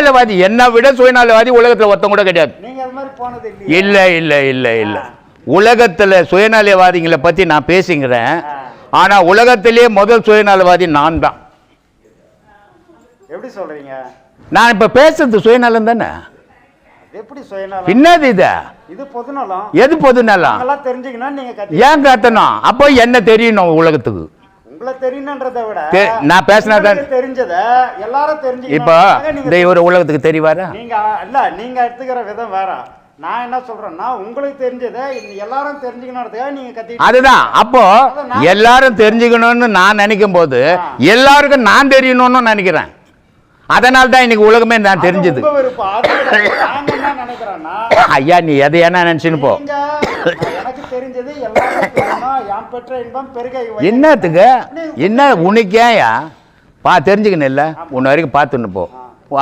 சுயநலவாதி என்னை விட சுயநலவாதி உலகத்துல ஒருத்தன் கூட கிடையாது. இல்ல இல்ல இல்ல இல்ல. உலகத்துல சுயநலவாதிகளை பத்தி நான் பேசிக்கிறேன். ஆனா உலகத்திலேயே முதல் சுயநலவாதி நான் தான். எப்படி சொல்றீங்க? நான் இப்ப பேசுறது சுயநலம் தானே? அது எப்படி சுயநலம்? பின்னது இது? இது பொதுநலம். எது பொதுநலம்? தெரிஞ்சுக்கணும் நீங்க ஏன் கத்தணும்? அப்போ என்ன தெரியணும் உலகத்துக்கு? நான் உங்களுக்கு தெரிஞ்சத எல்லாரும் இப்போ தெரிஞ்சுக்கணும் இந்த இவர் உலகத்துக்கு தெரியவாரா நீங்க இல்ல நீங்க எடுத்துக்கிற விதம் வேற. நான் என்ன சொல்றேன்னா உங்களுக்கு தெரிஞ்சதை எல்லாரும் தெரிஞ்சுக்கணுன்றதுக்காக நீங்க கத்தி அதுதான். அப்போ எல்லாரும் தெரிஞ்சுக்கணும்னு நான் நினைக்கும் போது எல்லாருக்கும் நான் தெரியணும்னு நினைக்கிறேன். அதனால தான் இன்னைக்கு உலகமே நான் தெரிஞ்சது. ஐயா நீ எதை என்ன நினைச்சுன்னு போ. தெரிஞ்சது யான் பெற்ற இன்பம் பெருகை என்னத்துக்கு? என்ன உனக்கு ஏன்யா பா தெரிஞ்சுக்கணும் இல்லை உன்ன வரைக்கும் பார்த்துன்னு போ. அப்போ